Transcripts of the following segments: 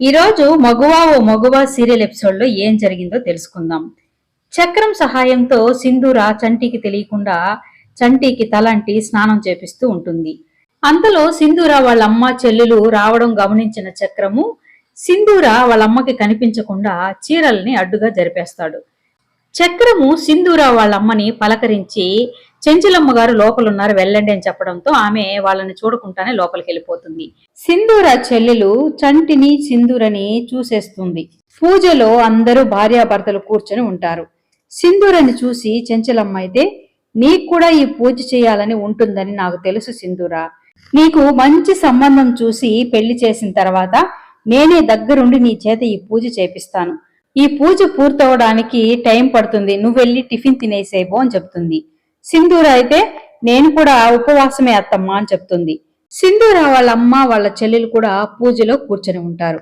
ఈరోజు మగువా ఓ మగువా సీరియల్ ఎపిసోడ్లో ఏం జరిగిందో తెలుసుకుందాం. చక్రం సహాయంతో సింధూర చంటికి తెలియకుండా చంటికి తలంటి స్నానం చేపిస్తూ ఉంటుంది. అంతలో సింధూర వాళ్ళ అమ్మ చెల్లెలు రావడం గమనించిన చక్రము సింధూర వాళ్ళ అమ్మకి కనిపించకుండా చీరల్ని అడ్డుగా జరిపేస్తాడు. చక్రము సింధూర వాళ్ళ అమ్మని పలకరించి చెంచులమ్మ గారు లోపలున్నారు వెళ్ళండి అని చెప్పడంతో ఆమె వాళ్ళని చూడకుండానే లోపలికి వెళ్ళిపోతుంది సింధూర చెల్లెలు చంటిని సింధూరని చూసేస్తుంది. పూజలో అందరూ భార్యాభర్తలు కూర్చొని ఉంటారు. సింధూరని చూసి చెంచలమ్మ అయితే నీకు కూడా ఈ పూజ చేయాలని ఉంటుందని నాకు తెలుసు సింధూర. నీకు మంచి సంబంధం చూసి పెళ్ళి చేసిన తర్వాత నేనే దగ్గరుండి నీ చేత ఈ పూజ చేపిస్తాను. ఈ పూజ పూర్తవడానికి టైం పడుతుంది. నువ్వు వెళ్ళి టిఫిన్ తినేసేబో అని చెప్తుంది. సింధూర అయితే నేను కూడా ఉపవాసమే అత్తమ్మా అని చెప్తుంది. సింధూర వాళ్ళ అమ్మ వాళ్ళ చెల్లెలు కూడా పూజలో కూర్చొని ఉంటారు.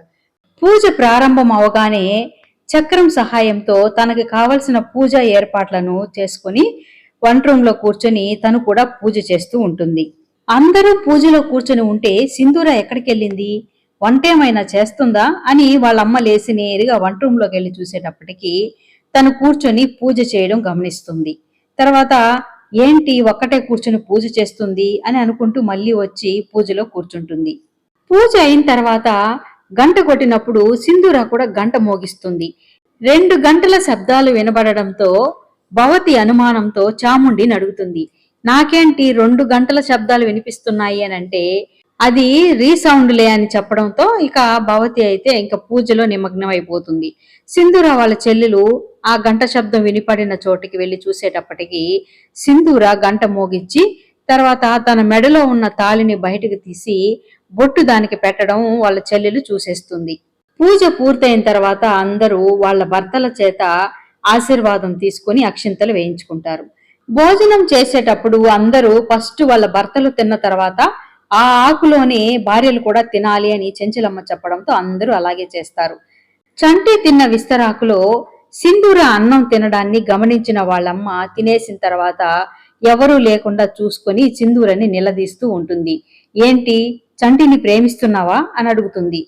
పూజ ప్రారంభం అవగానే చక్రం సహాయంతో తనకి కావలసిన పూజ ఏర్పాట్లను చేసుకుని వంట రూమ్లో కూర్చొని తను కూడా పూజ చేస్తూ ఉంటుంది. అందరూ పూజలో కూర్చొని ఉంటే సింధూర ఎక్కడికి వెళ్ళింది వంట ఏమైనా చేస్తుందా అని వాళ్ళ అమ్మ లేచి నేరుగా వంట రూమ్లోకి వెళ్ళి చూసేటప్పటికి తను కూర్చొని పూజ చేయడం గమనిస్తుంది. తర్వాత ఏంటి ఒక్కటే కూర్చొని పూజ చేస్తుంది అని అనుకుంటూ మళ్ళీ వచ్చి పూజలో కూర్చుంటుంది. పూజ అయిన తర్వాత గంట కొట్టినప్పుడు సింధూర కూడా గంట మోగిస్తుంది. రెండు గంటల శబ్దాలు వినబడడంతో భవతి అనుమానంతో చాముండిని అడుగుతుంది. నాకేంటి రెండు గంటల శబ్దాలు వినిపిస్తున్నాయి అని అంటే అది రీసౌండ్లే అని చెప్పడంతో ఇక భవతి అయితే ఇంకా పూజలో నిమగ్నం అయిపోతుంది సింధూర వాళ్ళ చెల్లెలు ఆ గంట శబ్దం వినిపడిన చోటికి వెళ్ళి చూసేటప్పటికి సింధూర గంట మోగించి తర్వాత తన మెడలో ఉన్న తాళిని బయటకు తీసి బొట్టు దానికి పెట్టడం వాళ్ళ చెల్లెలు చూసేస్తుంది. పూజ పూర్తయిన తర్వాత అందరూ వాళ్ళ భర్తల చేత ఆశీర్వాదం తీసుకొని అక్షింతలు వేయించుకుంటారు. భోజనం చేసేటప్పుడు అందరూ ఫస్ట్ వాళ్ళ భర్తలు తిన్న తర్వాత ఆ ఆకులోనే భార్యలు కూడా తినాలి అని చెంచలమ్మ చెప్పడంతో అందరూ అలాగే చేస్తారు. చంటి తిన్న విస్తరాకులో సింధూర అన్నం తినడాన్ని గమనించిన వాళ్ళమ్మ తినేసిన తర్వాత ఎవరూ లేకుండా చూసుకొని సింధూరని నిలదీస్తూ ఉంటుంది. ఏంటి? చంటిని ప్రేమిస్తున్నావా? అని అడుగుతుంది.